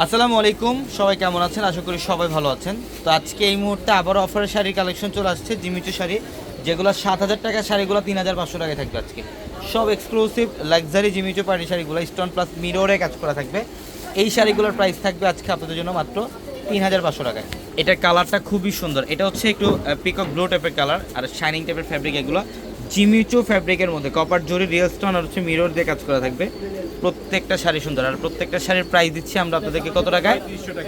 আসসালামু আলাইকুম, সবাই কেমন আছেন? আশা করি সবাই ভালো আছেন। তো আজকে এই মুহূর্তে আবারও অফারের শাড়ির কালেকশন চলে আসছে, জিমিচু শাড়ি, যেগুলো সাত হাজার টাকা, শাড়িগুলো তিন হাজার পাঁচশো টাকায় থাকবে আজকে। সব exclusive luxury Jimmy Choo party শাড়িগুলো স্টোন প্লাস মিররে কাজ করা থাকবে। এই শাড়িগুলোর প্রাইস থাকবে আজকে আপনাদের জন্য মাত্র তিন হাজার পাঁচশো টাকায়। এটার কালারটা খুবই সুন্দর। এটা হচ্ছে একটু পিকক ব্লু টাইপের কালার আর শাইনিং টাইপের ফ্যাব্রিক এগুলো। জিমিচু ফ্যাব্রিকের মধ্যে। কপার জরি রিয়েল স্টোন আর হচ্ছে মিরর দিয়ে কাজ করা থাকবে। প্রত্যেকটা শাড়ি সুন্দর। আর প্রত্যেকটা শাড়ির প্রাইস দিচ্ছি আমরা আপনাদেরকে কত টাকায়?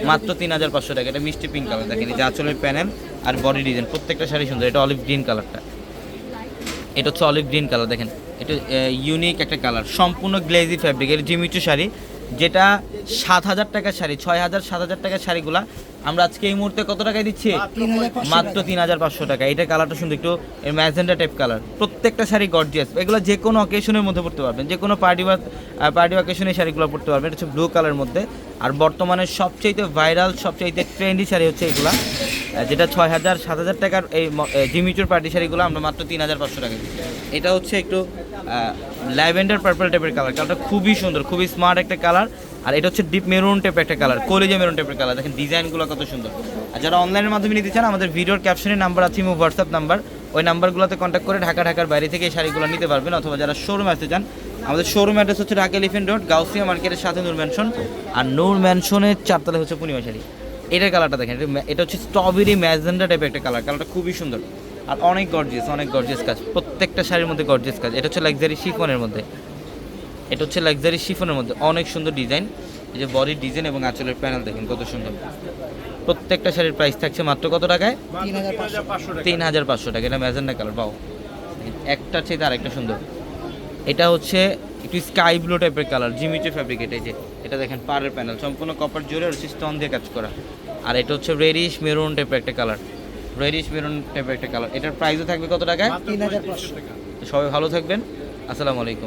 মাত্র তিন হাজার পাঁচশো টাকা। এটা মিষ্টি পিঙ্ক কালার দেখেন যে আঁচলের প্যানেল আর বডি ডিজাইন প্রত্যেকটা শাড়ি সুন্দর। এটা অলিভ গ্রিন কালারটা এটা হচ্ছে অলিভ গ্রিন কালার দেখেন, এটা ইউনিক একটা কালার সম্পূর্ণ গ্লেজি ফ্যাব্রিকের জিমিচু শাড়ি। যেটা সাত হাজার টাকার শাড়ি, ছয় হাজার, সাত হাজার টাকার শাড়িগুলা আমরা আজকে এই মুহূর্তে কত টাকায় দিচ্ছি? মাত্র তিন হাজার পাঁচশো টাকা। এটা কালারটা সুন্দর একটু ম্যাজেন্ডা টাইপ কালার প্রত্যেকটা শাড়ি গর্জিয়াস এগুলো যে কোনো অকেশনের মধ্যে পড়তে পারবেন। যে কোনো পার্টি বা পার্টি অকেশনে শাড়িগুলো পড়তে পারবেন। এটা হচ্ছে ব্লু কালারের মধ্যে। আর বর্তমানে সবচাইতে ভাইরাল সবচাইতে ট্রেন্ডি শাড়ি হচ্ছে এগুলা। যেটা ছয় হাজার সাত হাজার টাকার এই জিমিচুর পার্টি শাড়িগুলো আমরা মাত্র তিন হাজার পাঁচশো টাকা দিচ্ছি। এটা হচ্ছে একটু ল্যাভেন্ডার পার্পল টাইপের কালার কালারটা খুবই সুন্দর খুবই স্মার্ট একটা কালার আর এটা হচ্ছে ডিপ মেরুন টাইপের একটা কালার কলেজে মেরুন টাইপের কালার দেখেন ডিজাইনগুলো কত সুন্দর। আর যারা অনলাইনের মাধ্যমে নিতে চান, আমাদের ভিডিওর ক্যাপশনের নাম্বার আছে, ইমো হোয়াটসঅ্যাপ নাম্বার ওই নাম্বারগুলোতে কন্ট্যাক্ট করে ঢাকা, ঢাকার বাইরে থেকে এই শাড়িগুলো নিতে পারবেন। অথবা যারা শোরুমে আসতে চান, আমাদের শোরুম অ্যাড্রেস হচ্ছে ঢাকা এলিফেন্ট রোড গাউসিয়া মার্কেটের সাথে নূর ম্যানশন আর নূর ম্যানশনের চারতলা হচ্ছে পূর্ণিমা শাড়ি। এটার কালারটা দেখেন, এটা হচ্ছে স্ট্রবেরি ম্যাজেন্ডা টাইপের একটা কালার কালারটা খুবই সুন্দর। আর অনেক গর্জিয়াস অনেক গর্জিয়াস কাজ, প্রত্যেকটা শাড়ির মধ্যে গর্জিয়াস কাজ। এটা হচ্ছে লাক্সারি শিফনের মধ্যে। এটা হচ্ছে লাক্সারি শিফনের মধ্যে অনেক সুন্দর ডিজাইন এই যে বডির ডিজাইন এবং আঁচলের প্যানেল দেখেন কত সুন্দর। প্রত্যেকটা শাড়ির প্রাইস থাকছে মাত্র কত টাকায়? তিন হাজার পাঁচশো টাকা। এটা ম্যাজেন্ডা কালার পাও একটা চেয়ে আরেকটা সুন্দর। এটা হচ্ছে একটু স্কাই ব্লু টাইপের কালার জিমিচে ফ্যাব্রিক এটা যে। এটা দেখেন পাড়ের প্যানেল সম্পূর্ণ কপার জোরে হচ্ছে স্টোন দিয়ে কাজ করা। আর এটা হচ্ছে রেডিশ মেরুন টাইপের একটা কালার রেডিশ মেরুন টাইপের একটা কালার এটার প্রাইসও থাকবে কত টাকায়? তিন হাজার সবাই ভালো থাকবেন। আসসালামু আলাইকুম।